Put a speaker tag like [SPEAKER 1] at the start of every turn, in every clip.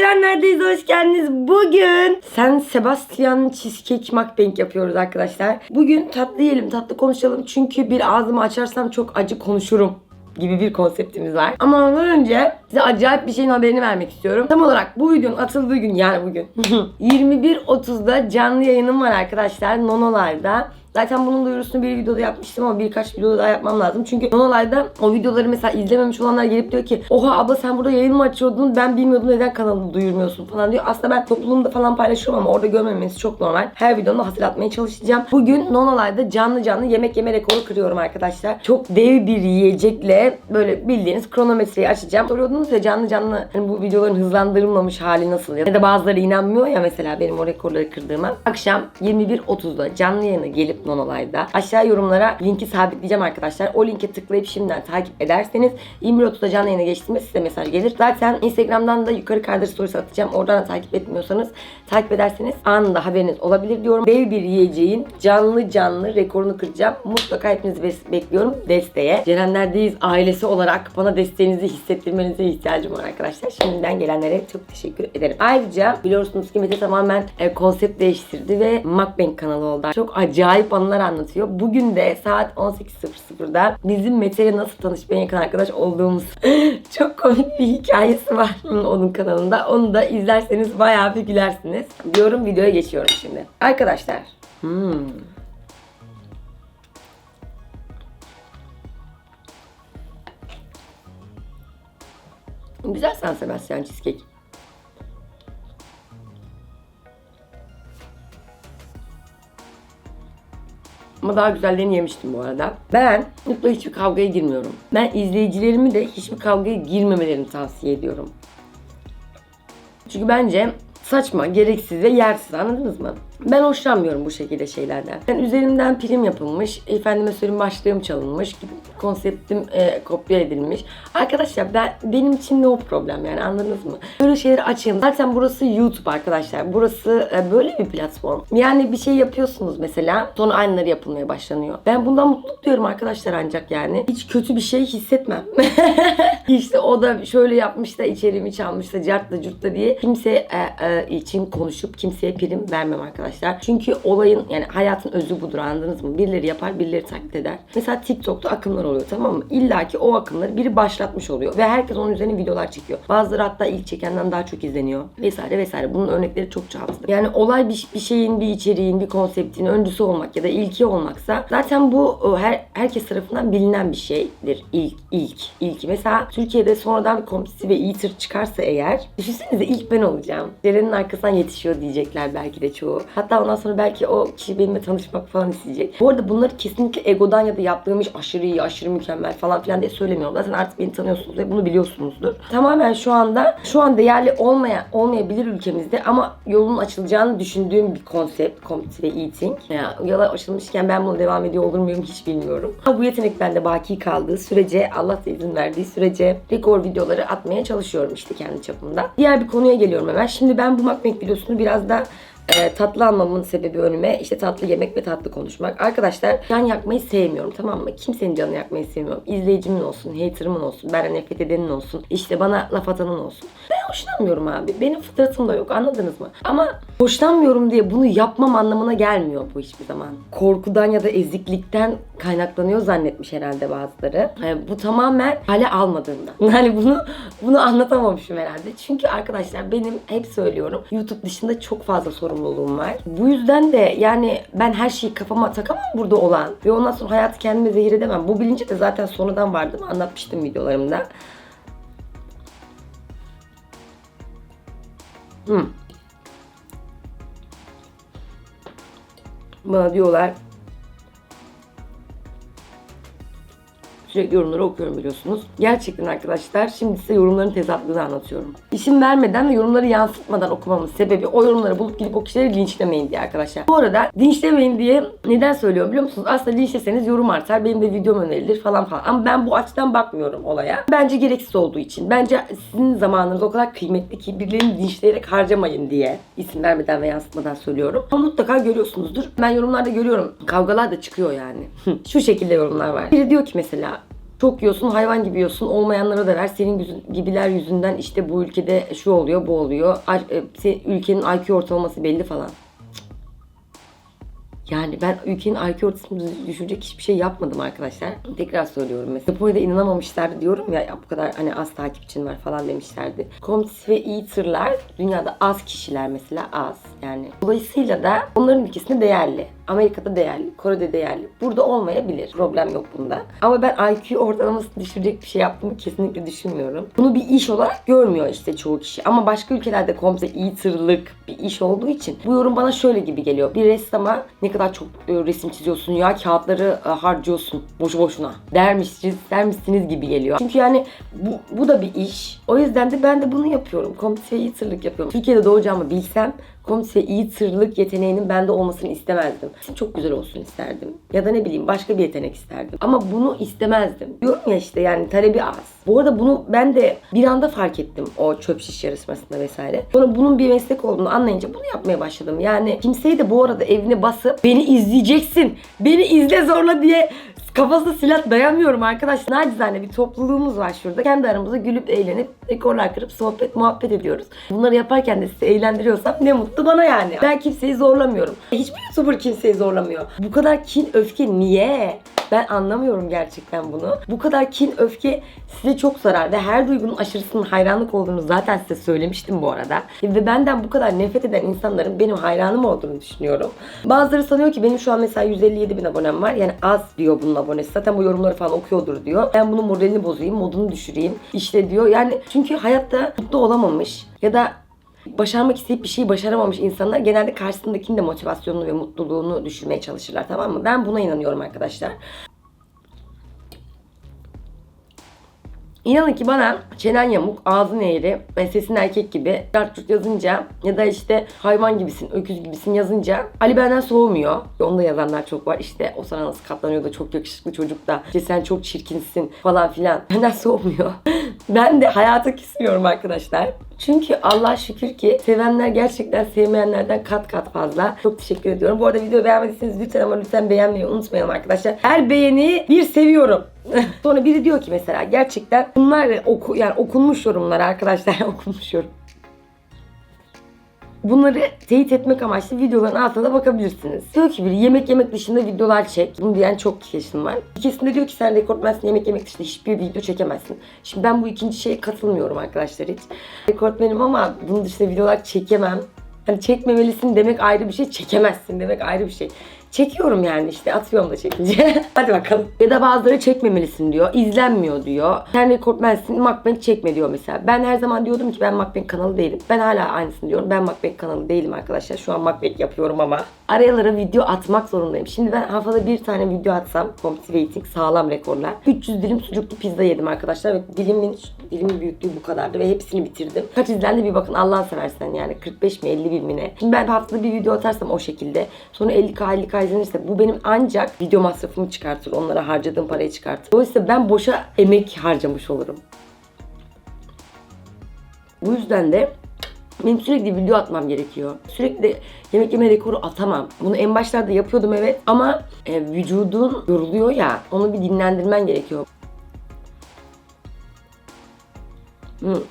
[SPEAKER 1] Ceren neredeyiz? Hoş geldiniz. Bugün Sen Sebastian Cheesecake Mukbang yapıyoruz arkadaşlar. Bugün tatlı yiyelim, tatlı konuşalım. Çünkü bir ağzımı açarsam çok acı konuşurum gibi bir konseptimiz var. Ama ondan önce size acayip bir şeyin haberini vermek istiyorum. Tam olarak bu videonun atıldığı gün yani bugün 21.30'da canlı yayınım var arkadaşlar Nonolar'da. Zaten bunun duyurusunu bir videoda yapmıştım ama birkaç videoda daha yapmam lazım. Çünkü Nonolay'da o videoları mesela izlememiş olanlar gelip diyor ki Oha abla sen burada yayın mı açıyordun ben bilmiyordum neden kanalını duyurmuyorsun falan diyor. Aslında ben toplumda falan paylaşıyorum ama orada görmemesi çok normal. Her videomda hatırlatmaya çalışacağım. Bugün Nonolay'da canlı canlı yemek yeme rekoru kırıyorum arkadaşlar. Çok dev bir yiyecekle böyle bildiğiniz kronometreyi açacağım. Soruyordunuz ya canlı canlı hani bu videoların hızlandırılmamış hali nasıl ya da bazıları inanmıyor ya mesela benim o rekorları kırdığıma. Akşam 21.30'da canlı yayına gelip Nonolay'da aşağı yorumlara linki sabitleyeceğim arkadaşlar. O linke tıklayıp şimdiden takip ederseniz 21.30'da canlı yayına geçtiğimde size mesaj gelir. Zaten Instagram'dan da yukarı kardeş stories atacağım. Oradan da takip etmiyorsanız takip ederseniz anında haberiniz olabilir diyorum. Dev bir yiyeceğin canlı canlı rekorunu kıracağım. Mutlaka hepinizi bekliyorum desteğe. Cerenlerdeyiz ailesi olarak bana desteğinizi hissettirmenize ihtiyacım var arkadaşlar. Şimdiden gelenlere çok teşekkür ederim. Ayrıca biliyorsunuz ki Mete tamamen e, konsept değiştirdi ve Mukbang kanalı oldu. Çok acayip anılar anlatıyor. Bugün de saat 18.00'da bizim Mete ile nasıl tanışıp en yakın arkadaş olduğumuz çok komik bir hikayesi var onun kanalında. Onu da izlerseniz bayağı bir gülersiniz. Diyorum videoya geçiyorum şimdi. Arkadaşlar. Hmm. Güzel San Sebastian cheesecake. Ama daha güzellerini yemiştim bu arada. Ben mutlu hiçbir kavgaya girmiyorum. Ben izleyicilerimi de hiçbir kavgaya girmemelerini tavsiye ediyorum. Çünkü bence saçma, gereksiz ve yersiz anladınız mı? Ben hoşlanmıyorum bu şekilde şeylerden. Yani üzerimden prim yapılmış, efendime söyleyeyim başlığım çalınmış konseptim e, kopya edilmiş. Arkadaşlar ben benim için no problem yani anladınız mı? Böyle şeyleri açın. Zaten burası YouTube arkadaşlar. Burası e, böyle bir platform. Yani bir şey yapıyorsunuz mesela sonra aynıları yapılmaya başlanıyor. Ben bundan mutluluk diyorum arkadaşlar ancak yani. Hiç kötü bir şey hissetmem. işte o da şöyle yapmış da içeriğimi çalmış da cartla curtla diye kimse e, e, için konuşup kimseye prim vermem arkadaşlar. Çünkü olayın yani hayatın özü budur anladınız mı? Birileri yapar birileri taklit eder. Mesela TikTok'ta akımlar oluyor tamam mı? İlla ki o akımları biri başlatmış oluyor ve herkes onun üzerine videolar çekiyor. Bazıları hatta ilk çekenden daha çok izleniyor vesaire vesaire. Bunun örnekleri çok çoğaltıldı. Yani olay bir, bir şeyin, bir içeriğin, bir konseptin öncüsü olmak ya da ilki olmaksa zaten bu her herkes tarafından bilinen bir şeydir. İlk, ilk, ilk. Mesela Türkiye'de sonradan bir kompisi ve tır çıkarsa eğer düşünsenize ilk ben olacağım. Ceren'in arkasından yetişiyor diyecekler belki de çoğu. Hatta ondan sonra belki o kişi benimle tanışmak falan isteyecek. Bu arada bunları kesinlikle egodan ya da yaptığım iş aşırı iyi, aşırı mükemmel falan filan diye söylemiyorum. Zaten artık beni tanıyorsunuz ve bunu biliyorsunuzdur. Tamamen şu anda şu an değerli olmaya olmayabilir ülkemizde ama yolun açılacağını düşündüğüm bir konsept. Ve eating. Ya, yola açılmışken ben bunu devam ediyor olur muyum hiç bilmiyorum. Ama bu yetenek bende baki kaldığı sürece Allah da izin verdiği sürece rekor videoları atmaya çalışıyorum işte kendi çapımda. Diğer bir konuya geliyorum hemen. Şimdi ben bu mukbang videosunu biraz da e, tatlı almamın sebebi önüme işte tatlı yemek ve tatlı konuşmak. Arkadaşlar can yakmayı sevmiyorum tamam mı? Kimsenin canını yakmayı sevmiyorum. İzleyicimin olsun, haterımın olsun, benden nefret edenin olsun, işte bana laf atanın olsun. Ben hoşlanmıyorum abi. Benim fıtratımda yok anladınız mı? Ama hoşlanmıyorum diye bunu yapmam anlamına gelmiyor bu hiçbir zaman. Korkudan ya da eziklikten kaynaklanıyor zannetmiş herhalde bazıları. E, bu tamamen hale almadığımdan. Yani bunu bunu anlatamamışım herhalde. Çünkü arkadaşlar benim hep söylüyorum YouTube dışında çok fazla sorumluluğum var. Bu yüzden de yani ben her şeyi kafama takamam burada olan. Ve ondan sonra hayatı kendime zehir edemem. Bu bilinci de zaten sonradan vardı mı anlatmıştım videolarımda. Hmm. Bana diyorlar Sürekli yorumları okuyorum biliyorsunuz. Gerçekten arkadaşlar şimdi size yorumların tezatlığını anlatıyorum. İsim vermeden ve yorumları yansıtmadan okumamın sebebi o yorumları bulup gidip o kişileri linçlemeyin diye arkadaşlar. Bu arada linçlemeyin diye neden söylüyorum biliyor musunuz? Aslında linçleseniz yorum artar, benim de videom önerilir falan falan. Ama ben bu açıdan bakmıyorum olaya. Bence gereksiz olduğu için. Bence sizin zamanınız o kadar kıymetli ki birilerini linçleyerek harcamayın diye isim vermeden ve yansıtmadan söylüyorum. Ama mutlaka görüyorsunuzdur. Ben yorumlarda görüyorum. Kavgalar da çıkıyor yani. Şu şekilde yorumlar var. Biri diyor ki mesela Çok yiyorsun, hayvan gibi yiyorsun. Olmayanlara da ver. Senin gibiler yüzünden işte bu ülkede şu oluyor, bu oluyor. E, Ülkenin IQ ortalaması belli falan. Yani ben ülkenin IQ ortalamasını düşürecek hiçbir şey yapmadım arkadaşlar. Tekrar söylüyorum mesela. Japonya'da inanamamışlardı diyorum ya, ya bu kadar hani az takipçin var falan demişlerdi. Comtis ve Eater'lar dünyada az kişiler mesela az yani. Dolayısıyla da onların ülkesinde değerli. Amerika'da değerli, Kore'de değerli. Burada olmayabilir. Problem yok bunda. Ama ben IQ ortalamasını düşürecek bir şey yaptığımı kesinlikle düşünmüyorum. Bunu bir iş olarak görmüyor işte çoğu kişi. Ama başka ülkelerde komple eater'lık bir iş olduğu için bu yorum bana şöyle gibi geliyor. Bir ressama ne kadar çok e, resim çiziyorsun ya kağıtları e, harcıyorsun boşu boşuna dermişsiniz, dermişsiniz gibi geliyor. Çünkü yani bu, bu da bir iş. O yüzden de ben de bunu yapıyorum. Komple eater'lık yapıyorum. Türkiye'de doğacağımı bilsem komple iyi tırlık yeteneğinin bende olmasını istemezdim. Çok güzel olsun isterdim. Ya da ne bileyim başka bir yetenek isterdim. Ama bunu istemezdim. Diyorum ya işte yani talebi az. Bu arada bunu ben de bir anda fark ettim o çöp şiş yarışmasında vesaire. Sonra bunun bir meslek olduğunu anlayınca bunu yapmaya başladım. Yani kimseyi de bu arada evine basıp beni izleyeceksin, beni izle zorla diye kafasına silah dayamıyorum arkadaşlar. Nacizane bir topluluğumuz var şurada. Kendi aramızda gülüp eğlenip rekorlar kırıp sohbet muhabbet ediyoruz. Bunları yaparken de sizi eğlendiriyorsam ne mutlu bana yani. Ben kimseyi zorlamıyorum. Hiçbir YouTuber kimseyi zorlamıyor. Bu kadar kin öfke niye? Ben anlamıyorum gerçekten bunu. Bu kadar kin, öfke size çok zarar ve her duygunun aşırısının hayranlık olduğunu zaten size söylemiştim bu arada. Ve benden bu kadar nefret eden insanların benim hayranım olduğunu düşünüyorum. Bazıları sanıyor ki benim şu an mesela 157 bin abonem var. Yani az diyor bunun abonesi. Zaten bu yorumları falan okuyordur diyor. Ben bunun moralini bozayım, modunu düşüreyim. İşte diyor. Yani çünkü hayatta mutlu olamamış ya da başarmak isteyip bir şeyi başaramamış insanlar genelde karşısındakinin de motivasyonunu ve mutluluğunu düşürmeye çalışırlar tamam mı? Ben buna inanıyorum arkadaşlar. İnanın ki bana çenen yamuk, ağzın eğri ve sesin erkek gibi çarçurt yazınca ya da işte hayvan gibisin, öküz gibisin yazınca Ali benden soğumuyor. Onu da yazanlar çok var. İşte o sana nasıl katlanıyor da çok yakışıklı çocuk da işte sen çok çirkinsin falan filan. Benden soğumuyor. ben de hayata küsmüyorum arkadaşlar. Çünkü Allah şükür ki sevenler gerçekten sevmeyenlerden kat kat fazla. Çok teşekkür ediyorum. Bu arada videoyu beğenmediyseniz lütfen ama lütfen beğenmeyi unutmayalım arkadaşlar. Her beğeni bir seviyorum. Sonra biri diyor ki mesela gerçekten bunlar oku yani okunmuş yorumlar arkadaşlar okunmuş yorum. Bunları teyit etmek amaçlı videoların altına bakabilirsiniz. Diyor ki biri yemek yemek dışında videolar çek. Bunu diyen çok kişinin var. İkisinde diyor ki sen rekortmensin yemek yemek dışında hiçbir video çekemezsin. Şimdi ben bu ikinci şeye katılmıyorum arkadaşlar hiç. Rekortmenim ama bunun dışında videolar çekemem. Hani çekmemelisin demek ayrı bir şey, çekemezsin demek ayrı bir şey. Çekiyorum yani işte atıyorum da çekince. Hadi bakalım. Ya da bazıları çekmemelisin diyor. izlenmiyor diyor. Sen rekortmensin mukbang çekme diyor mesela. Ben her zaman diyordum ki ben mukbang kanalı değilim. Ben hala aynısını diyorum. Ben mukbang kanalı değilim arkadaşlar. Şu an mukbang yapıyorum ama. Arayalara video atmak zorundayım. Şimdi ben haftada bir tane video atsam. Competitive sağlam rekorlar. 300 dilim sucuklu pizza yedim arkadaşlar. Ve dilimin, dilimin büyüklüğü bu kadardı. Ve hepsini bitirdim. Kaç izlendi bir bakın Allah'ın seversen yani. 45 mi 50 bin mi ne. Şimdi ben haftada bir video atarsam o şekilde. Sonra 50k 50k izlenirse bu benim ancak video masrafımı çıkartır. Onlara harcadığım parayı çıkartır. Dolayısıyla ben boşa emek harcamış olurum. Bu yüzden de benim sürekli video atmam gerekiyor. Sürekli yemek yeme rekoru atamam. Bunu en başlarda yapıyordum evet ama e, vücudun yoruluyor ya onu bir dinlendirmen gerekiyor. Hı.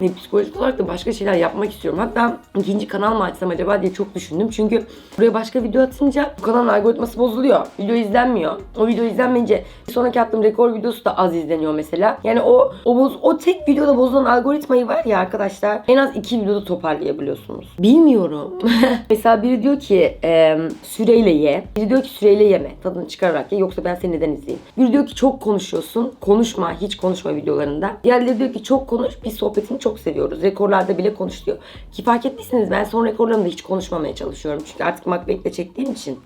[SPEAKER 1] Ve psikolojik olarak da başka şeyler yapmak istiyorum. Hatta ikinci kanal mı açsam acaba diye çok düşündüm. Çünkü buraya başka video atınca bu kanalın algoritması bozuluyor. Video izlenmiyor. O video izlenmeyince bir sonraki attığım rekor videosu da az izleniyor mesela. Yani o o, boz, o tek videoda bozulan algoritmayı var ya arkadaşlar en az iki videoda toparlayabiliyorsunuz. Bilmiyorum. mesela biri diyor ki e, süreyle ye. Biri diyor ki süreyle yeme. Tadını çıkararak ye. Yoksa ben seni neden izleyeyim? Biri diyor ki çok konuşuyorsun. Konuşma. Hiç konuşma videolarında. Diğerleri diyor ki çok konuş. Biz sohbetini çok seviyoruz. Rekorlarda bile konuş diyor. Ki fark ettiyseniz ben son rekorlarımda hiç konuşmamaya çalışıyorum. Çünkü artık MacBack'le çektiğim için.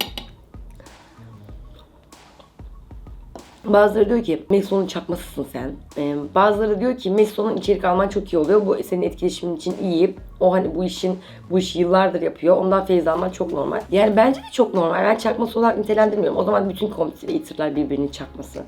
[SPEAKER 1] Bazıları diyor ki Meson'un çakmasısın sen. Ee, bazıları diyor ki Meson'un içerik alman çok iyi oluyor. Bu senin etkileşimin için iyi. O hani bu işin bu işi yıllardır yapıyor. Ondan feyiz alman çok normal. Yani bence de çok normal. Ben çakması olarak nitelendirmiyorum. O zaman bütün computer birbirinin çakması.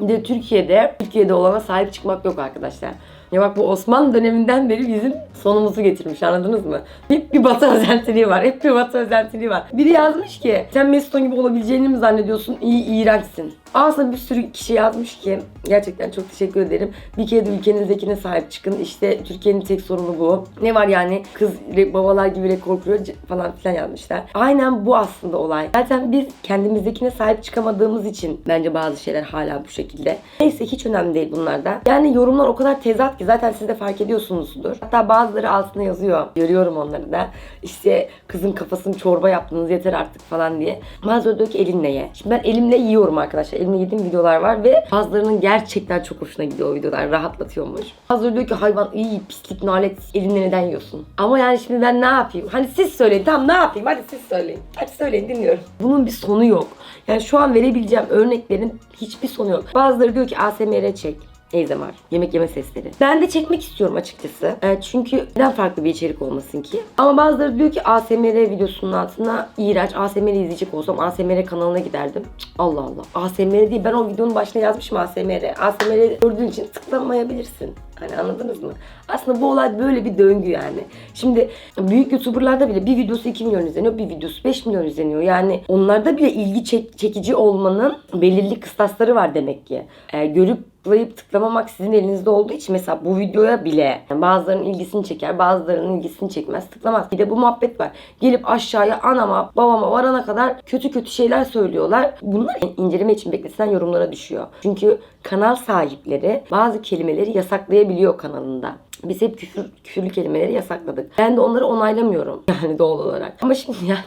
[SPEAKER 1] Bir de Türkiye'de, Türkiye'de olana sahip çıkmak yok arkadaşlar. Ya bak bu Osmanlı döneminden beri bizim sonumuzu getirmiş anladınız mı? Hep bir batı özentiliği var. Hep bir batı özentiliği var. Biri yazmış ki sen Mesut'un gibi olabileceğini mi zannediyorsun? İyi iğrençsin. Aslında bir sürü kişi yazmış ki gerçekten çok teşekkür ederim. Bir kere de ülkenizdekine sahip çıkın. İşte Türkiye'nin tek sorunu bu. Ne var yani kız babalar gibi rekor kuruyor falan filan yazmışlar. Aynen bu aslında olay. Zaten biz kendimizdekine sahip çıkamadığımız için bence bazı şeyler hala bu şekilde. Neyse hiç önemli değil bunlardan. Yani yorumlar o kadar tezat ki zaten siz de fark ediyorsunuzdur. Hatta bazıları altına yazıyor. Görüyorum onları da. İşte kızın kafasını çorba yaptınız yeter artık falan diye. Bazıları diyor ki elinle ye. Şimdi ben elimle yiyorum arkadaşlar. Elimle yediğim videolar var ve bazılarının gerçekten çok hoşuna gidiyor o videolar. Rahatlatıyormuş. Bazıları diyor ki hayvan iyi pislik nalet elinle neden yiyorsun? Ama yani şimdi ben ne yapayım? Hani siz söyleyin tamam ne yapayım? Hadi siz söyleyin. Hadi söyleyin dinliyorum. Bunun bir sonu yok. Yani şu an verebileceğim örneklerin hiçbir sonu yok. Bazıları diyor ki ASMR çek. ASMR. Yemek yeme sesleri. Ben de çekmek istiyorum açıkçası. E, çünkü neden farklı bir içerik olmasın ki? Ama bazıları diyor ki ASMR videosunun altına iğrenç. ASMR izleyecek olsam ASMR kanalına giderdim. Allah Allah. ASMR değil. Ben o videonun başına yazmışım ASMR. ASMR gördüğün için tıklamayabilirsin. Hani anladınız mı? Aslında bu olay böyle bir döngü yani. Şimdi büyük YouTuber'larda bile bir videosu 2 milyon izleniyor, bir videosu 5 milyon izleniyor. Yani onlarda bile ilgi çek- çekici olmanın belirli kıstasları var demek ki. Ee, görüp tıklayıp tıklamamak sizin elinizde olduğu için mesela bu videoya bile yani bazılarının ilgisini çeker, bazılarının ilgisini çekmez, tıklamaz. Bir de bu muhabbet var. Gelip aşağıya anama, babama varana kadar kötü kötü şeyler söylüyorlar. Bunlar inceleme için bekletilen yorumlara düşüyor. Çünkü kanal sahipleri bazı kelimeleri yasaklayabiliyor kanalında. Biz hep küfür, küfürlü kelimeleri yasakladık. Ben de onları onaylamıyorum yani doğal olarak. Ama şimdi yani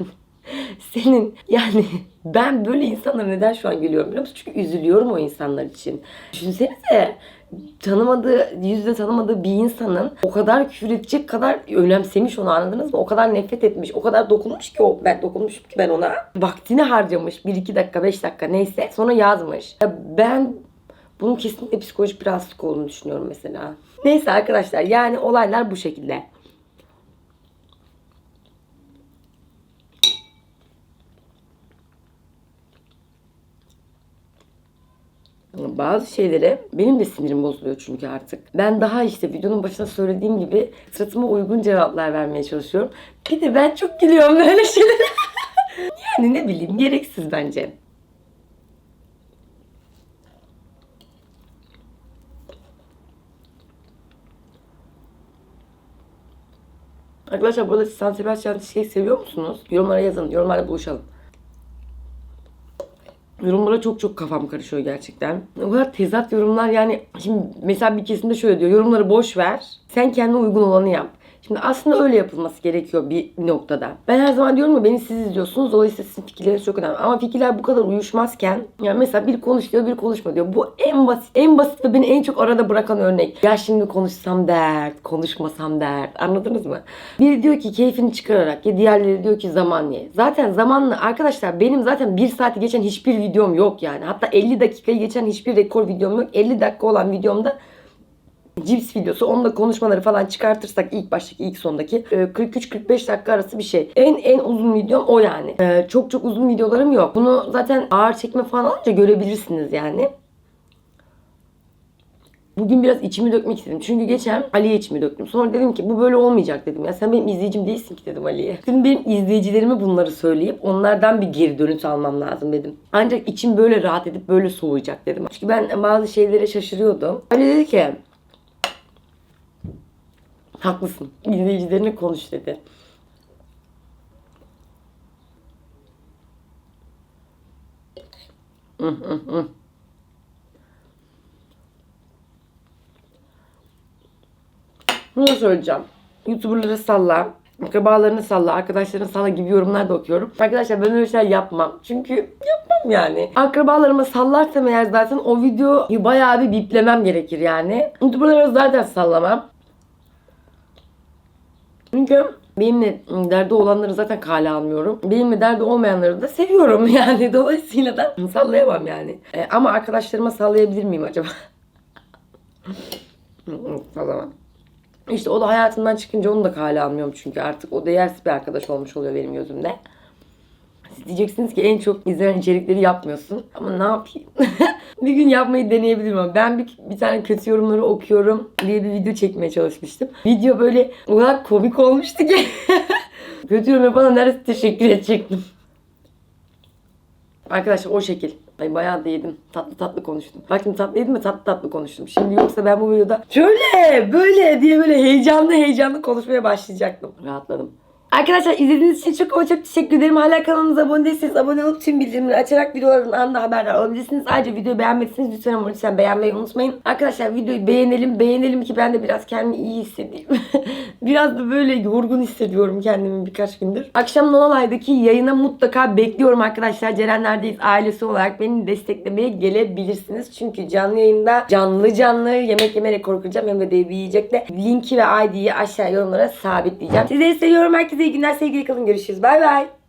[SPEAKER 1] senin yani ben böyle insanlara neden şu an gülüyorum biliyor musun? Çünkü üzülüyorum o insanlar için. Düşünsenize tanımadığı, yüzde tanımadığı bir insanın o kadar küfür edecek kadar önemsemiş onu anladınız mı? O kadar nefret etmiş, o kadar dokunmuş ki o ben dokunmuşum ki ben ona. Vaktini harcamış 1-2 dakika 5 dakika neyse sonra yazmış. Ya ben bunun kesinlikle psikolojik bir rahatsızlık olduğunu düşünüyorum mesela. Neyse arkadaşlar yani olaylar bu şekilde. Bazı şeylere benim de sinirim bozuluyor çünkü artık. Ben daha işte videonun başında söylediğim gibi sırtıma uygun cevaplar vermeye çalışıyorum. Bir de ben çok gülüyorum böyle şeylere. yani ne bileyim gereksiz bence. Arkadaşlar burada San Sebastian cheesecake seviyor musunuz? Yorumlara yazın. Yorumlarda buluşalım. Yorumlara çok çok kafam karışıyor gerçekten. O kadar tezat yorumlar yani şimdi mesela bir kesimde şöyle diyor yorumları boş ver sen kendine uygun olanı yap. Şimdi aslında öyle yapılması gerekiyor bir noktada. Ben her zaman diyorum ya beni siz izliyorsunuz. Dolayısıyla sizin fikirleriniz çok önemli. Ama fikirler bu kadar uyuşmazken yani mesela bir konuş diyor bir konuşma diyor. Bu en basit en basit ve beni en çok arada bırakan örnek. Ya şimdi konuşsam dert, konuşmasam dert. Anladınız mı? Biri diyor ki keyfini çıkararak ya diğerleri diyor ki zaman ye. Zaten zamanla arkadaşlar benim zaten bir saati geçen hiçbir videom yok yani. Hatta 50 dakikayı geçen hiçbir rekor videom yok. 50 dakika olan videomda cips videosu. Onunla konuşmaları falan çıkartırsak ilk baştaki ilk sondaki e, 43-45 dakika arası bir şey. En en uzun videom o yani. E, Çok çok uzun videolarım yok. Bunu zaten ağır çekme falan alınca görebilirsiniz yani. Bugün biraz içimi dökmek istedim. Çünkü geçen Ali'ye içimi döktüm. Sonra dedim ki bu böyle olmayacak dedim. Ya sen benim izleyicim değilsin ki dedim Ali'ye. Dedim benim izleyicilerime bunları söyleyip onlardan bir geri dönüş almam lazım dedim. Ancak içim böyle rahat edip böyle soğuyacak dedim. Çünkü ben bazı şeylere şaşırıyordum. Ali dedi ki Haklısın. İzleyicilerine konuş dedi. Bunu söyleyeceğim. YouTuber'ları salla. Akrabalarını salla, arkadaşlarını salla gibi yorumlar da okuyorum. Arkadaşlar ben öyle şeyler yapmam. Çünkü yapmam yani. Akrabalarıma sallarsam eğer zaten o videoyu bayağı bir biplemem gerekir yani. YouTuber'ları zaten sallamam. Çünkü benimle derdi olanları zaten kale almıyorum. Benimle derdi olmayanları da seviyorum yani. Dolayısıyla da sallayamam yani. E, ama arkadaşlarıma sallayabilir miyim acaba? Sallamam. İşte o da hayatımdan çıkınca onu da kale almıyorum çünkü artık o değersiz bir arkadaş olmuş oluyor benim gözümde. Siz diyeceksiniz ki en çok izlenen içerikleri yapmıyorsun. Ama ne yapayım? bir gün yapmayı deneyebilirim ama ben bir, bir tane kötü yorumları okuyorum diye bir video çekmeye çalışmıştım. Video böyle o kadar komik olmuştu ki. kötü yorum yapana neredeyse teşekkür edecektim. Arkadaşlar o şekil. Ay bayağı da yedim. Tatlı tatlı konuştum. Bak şimdi tatlı yedim ve tatlı tatlı konuştum. Şimdi yoksa ben bu videoda şöyle böyle diye böyle heyecanlı heyecanlı konuşmaya başlayacaktım. Rahatladım. Arkadaşlar izlediğiniz için çok ama çok teşekkür ederim. Hala kanalımıza abone değilseniz abone olup tüm bildirimleri açarak videolardan anında haberdar olabilirsiniz. Ayrıca videoyu beğenmediyseniz lütfen ama lütfen beğenmeyi unutmayın. Arkadaşlar videoyu beğenelim. Beğenelim ki ben de biraz kendimi iyi hissedeyim. biraz da böyle yorgun hissediyorum kendimi birkaç gündür. Akşam Nonalay'daki yayına mutlaka bekliyorum arkadaşlar. Cerenlerdeyiz ailesi olarak beni desteklemeye gelebilirsiniz. Çünkü canlı yayında canlı canlı yemek yeme rekoru kıracağım. Hem de dev yiyecekle. Linki ve ID'yi aşağı yorumlara sabitleyeceğim. Sizleri seviyorum. Herkese iyi günler. Sevgili kalın. Görüşürüz. Bay bay.